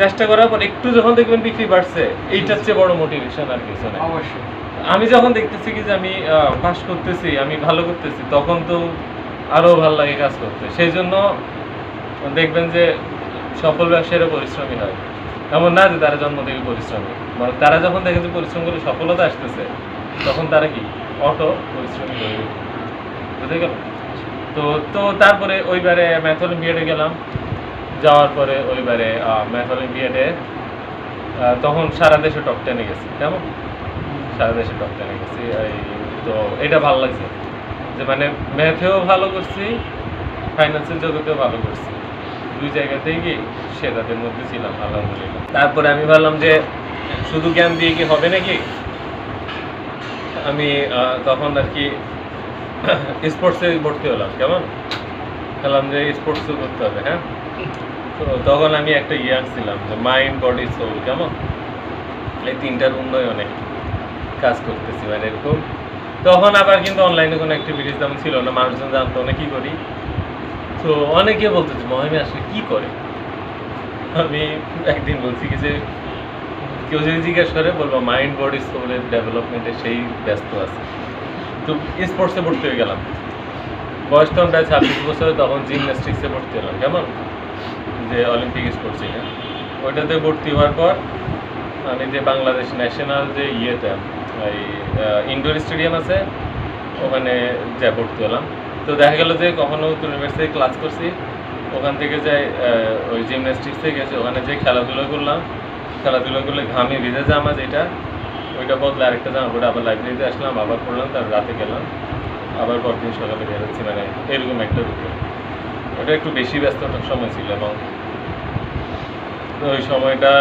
চেষ্টা করার পর একটু যখন দেখবেন বিক্রি বাড়ছে এইটার চেয়ে বড় মোটিভেশন আর কিছু না অবশ্যই। আমি যখন দেখতেছি কি যে আমি পাস করতেছি আমি ভালো করতেছি তখন তো আরও ভালো লাগে কাজ করতে। সেই জন্য দেখবেন যে সফল ব্যবসায়ীরা পরিশ্রমী হয়। এমন না যে তারা জন্ম থেকে পরিশ্রমী। বরং তারা যখন দেখে যে পরিশ্রম করে সফলতা আসতেছে তখন তারা কি? অটো পরিশ্রমী হয়ে। বুঝে গেল তো তো তারপরে ওইবারে ম্যাথ অলিম্পিয়াডে গেলাম। যাওয়ার পরে ওইবারে ম্যাথ অলিম্পিয়াডে তখন সারা দেশে টপ টেনে গেছি। কেমন? সারা দেশে টপ টেনে গেছি। এই তো এটা ভালো লাগছে। যে মানে ম্যাথেও ভালো করছি ফাইন্যান্সের জগতেও ভালো করছি। দুই জায়গাতেই কি সেটাদের মধ্যে ছিলাম, আলহামদুলিল্লাহ। তারপরে আমি ভাবলাম যে শুধু জ্ঞান দিয়ে কি হবে নাকি? আমি তখন আর কি স্পোর্টসে ভর্তি হলাম। কেমন? খেলাম যে স্পোর্টসও করতে হবে হ্যাঁ? তো তখন আমি একটা ইয়ে আনছিলাম যে মাইন্ড বডি সোল কেমন? এই তিনটার উন্নয়নে কাজ করতেছি মানে এরকম। তখন আবার কিন্তু অনলাইনে কোনো অ্যাক্টিভিটিস তেমন ছিল না, মানুষজন জানতো না, কি করি? তো অনেকে বলতেছে মহিমে আসলে কী করে? আমি একদিন বলছি কি যে, কেউ যদি জিজ্ঞেস করে, বলব মাইন্ড বডি সোলের ডেভেলপমেন্টে সেই ব্যস্ত আছে। তো স্পোর্টসে ভর্তি হয়ে গেলাম। বয়স তখন প্রায় ছাব্বিশ বছরে তখন জিমন্যাস্টিক্সে ভর্তি হলাম, কেমন? যে অলিম্পিক স্পোর্টস এটা ওইটাতে ভর্তি হওয়ার পর আমি যে বাংলাদেশ ন্যাশনাল যে ইয়েতে ওই ইনডোর স্টেডিয়াম আছে, ওখানে যা ভর্তি হলাম। তো দেখা গেল যে কখনো ইউনিভার্সিটি ক্লাস করছি, ওখান থেকে যাই ওই জিমন্যাস্টিক্সে গেছে, ওখানে যে খেলাধুলো করলাম, খেলাধুলো করলে ঘামে ভিজে জামা যেটা, ওইটা বদলে আরেকটা জামা পরে আবার লাইব্রেরিতে আসলাম, আবার পড়লাম তার রাতে গেলাম, আবার পরদিন সকালে বেরোচ্ছি মানে এরকম একটা রুটিন। ওটা একটু বেশি ব্যস্ততার সময় ছিল এবং ওই সময়টা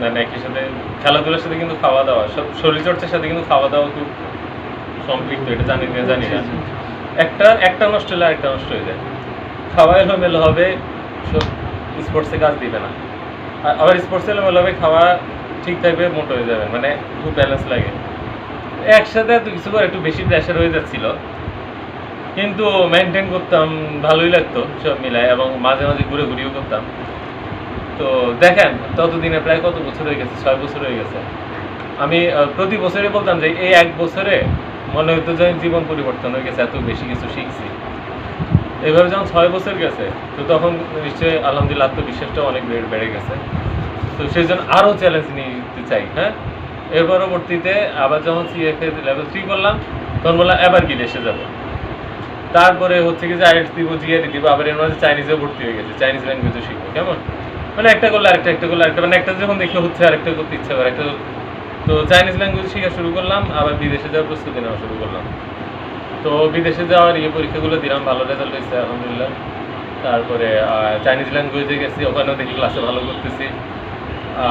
মানে একই সাথে খেলাধুলার সাথে কিন্তু খাওয়া দাওয়া সব শরীরচর্চার সাথে কিন্তু খাওয়া দাওয়া খুব সম্পৃক্ত এটা জানি না জানি না। একটা একটা নষ্ট হলে আরেকটা নষ্ট হয়ে যায়। খাওয়া এলোমেলো হবে সব স্পোর্টসে কাজ দিবে না। আর আবার স্পোর্টস এলোমেলো হবে খাওয়া ঠিক থাকবে মোটো হয়ে যাবে মানে খুব ব্যালেন্স লাগে। একসাথে এত কিছু করে একটু বেশি প্রেশার হয়ে যাচ্ছিল। কিন্তু মেনটেন করতাম ভালোই লাগতো সব মিলায় এবং মাঝে মাঝে ঘুরে ঘুরিও করতাম। তো দেখেন, ততদিনে প্রায় কত বছর হয়ে গেছে? ছয় বছর হয়ে গেছে। আমি প্রতি বছরে বলতাম যে এই এক বছরে মনে হতো যে জীবন পরিবর্তন হয়ে গেছে, এত বেশি কিছু শিখছি। এভাবে যখন ছয় বছর গেছে, তো তখন নিশ্চয়ই আলহামদুলিল্লাহ আত্মবিশ্বাসটা অনেক বেড়ে বেড়ে গেছে। তো সেই জন্য আরও চ্যালেঞ্জ নিতে চাই হ্যাঁ? এর পরবর্তীতে আবার যখন সিএফএ লেভেল থ্রি করলাম, তখন বললাম এবার বিদেশে যাব। তারপরে হচ্ছে কি যে আইএলস দিব জিআরই দিব, আবার এর মাঝে চাইনিজে ভর্তি হয়ে গেছে চাইনিজ ল্যাঙ্গুয়েজও শিখব, কেমন? মানে একটা করলে আরেকটা, একটা করলে আরেকটা। মানে একটা যখন দেখে হচ্ছে আরেকটা করতে ইচ্ছা করে, একটা তো চাইনিজ ল্যাঙ্গুয়েজ শেখা শুরু করলাম, আবার বিদেশে যাওয়ার প্রস্তুতি নেওয়া শুরু করলাম। তো বিদেশে যাওয়ার ইয়ে পরীক্ষাগুলো দিলাম, ভালো রেজাল্ট হয়েছে, আলহামদুলিল্লাহ। তারপরে চাইনিজ ল্যাঙ্গুয়েজে গেছি, ওখানেও দেখি ক্লাসে ভালো করতেছি।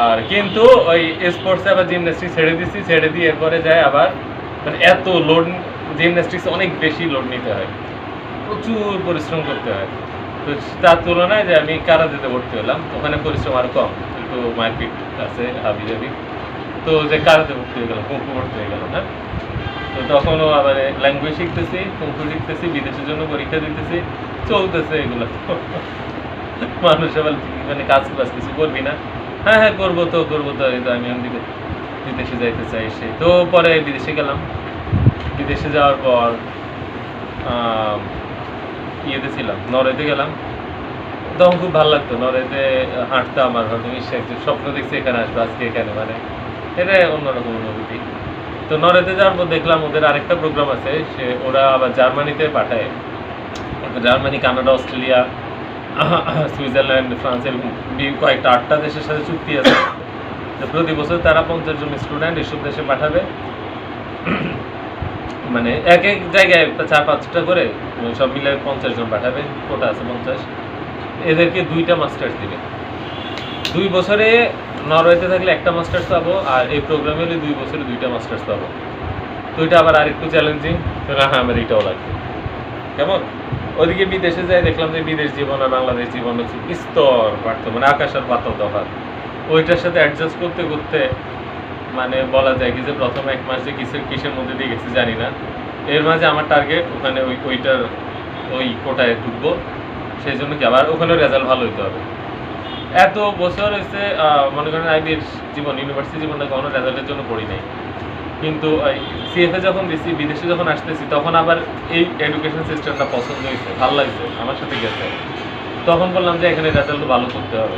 আর কিন্তু ওই স্পোর্টসে আবার জিমন্যাস্টিক ছেড়ে দিছি, ছেড়ে দিয়ে এরপরে যায় আবার মানে এত লোড জিমন্যাস্টিক্স অনেক বেশি লোড নিতে হয়। প্রচুর পরিশ্রম করতে হয়। তো তার তুলনায় যে আমি কারাতেতে ভর্তি হলাম, ওখানে পরিশ্রম আর কম। একটু মারপিট আছে, হাবি জাবি। তো যে কারাতে ভর্তি হয়ে গেলাম কুঙ্কু ভর্তি হয়ে গেলাম হ্যাঁ? তো তখনও আবার ল্যাঙ্গুয়েজ শিখতেছি কুঙ্কু শিখতেছি, বিদেশের জন্য পরীক্ষা দিতেছি, চলতেছে এগুলো মানুষ আবার মানে কাজ ক্লাস কিছু করবি না। হ্যাঁ হ্যাঁ করব তো করব তো, এই তো আমি আমি বিদেশে যাইতে চাই সে তো পরে বিদেশে গেলাম। বিদেশে যাওয়ার পর ইয়েতে ছিলাম, নরওয়েতে গেলাম। তখন খুব ভালো লাগতো নরেতে হাঁটতাম আর হয়তো ইচ্ছা একটু স্বপ্ন দেখছি এখানে আসব আজকে এখানে মানে এটা অন্যরকম অনুভূতি। তো নরওয়েতে যাওয়ার পর দেখলাম ওদের আরেকটা প্রোগ্রাম আছে, সে ওরা আবার জার্মানিতে পাঠায়। Germany, Canada, Australia, Switzerland, France, এরকম কয়েকটা আটটা দেশের সাথে চুক্তি আছে। প্রতি বছর তারা পঞ্চাশ জন স্টুডেন্ট এসব দেশে পাঠাবে। মানে এক এক জায়গায় চার পাঁচটা করে সব মিলে পঞ্চাশ জন পাঠাবে কোটা আছে পঞ্চাশ। এদেরকে দুইটা মাস্টার্স দিবে। দুই বছরে নরওয়েতে থাকলে একটা মাস্টার্স পাবো, আর এই প্রোগ্রামে হলে দুই বছরে দুইটা মাস্টার্স পাবো। তো এটা আবার আরেকটু চ্যালেঞ্জিং হ্যাঁ আমার এটাও লাগবে। কেমন? ওদিকে বিদেশে যাই, দেখলাম যে বিদেশ জীবন আর বাংলাদেশ জীবন হচ্ছে স্তর পার্থক্য মানে আকাশ আর পাতাল তফাৎ ওইটার সাথে অ্যাডজাস্ট করতে করতে মানে বলা যায় কি যে প্রথম এক মাস যে কিসের কিসের মধ্যে দিয়ে গেছি জানি না। এর মাঝে আমার টার্গেট ওখানে ওই, ওইটার ওই কোটায় ঢুকবো। সেই জন্য কি, আবার ওখানেও রেজাল্ট ভালো হইতে হবে। এত বছর হয়েছে মনে করেন আইবির জীবন ইউনিভার্সিটি জীবনটা কখনো রেজাল্টের জন্য পড়ি নাই। কিন্তু সিএফএ যখন দিছি, বিদেশে যখন আসতেছি, তখন আবার এই এডুকেশন সিস্টেমটা পছন্দ হয়েছে ভালো লাগছে, আমার সাথে গেছে। তখন বললাম যে এখানে রেজাল্ট ভালো করতে হবে।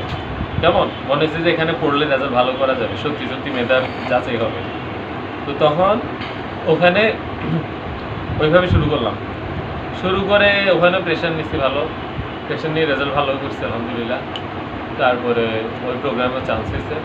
কেমন মনে হচ্ছে যে এখানে পড়লে রেজাল্ট ভালো করা যাবে, সত্যি সত্যি মেধা যাচাই হবে। তো তখন ওখানে ওইভাবে শুরু করলাম। শুরু করে ওখানে প্রেশার নিচ্ছি ভালো। প্রেশার নিয়ে রেজাল্ট ভালো করছে, আলহামদুলিল্লাহ। তারপরে ওই প্রোগ্রামে চান্স হয়েছে।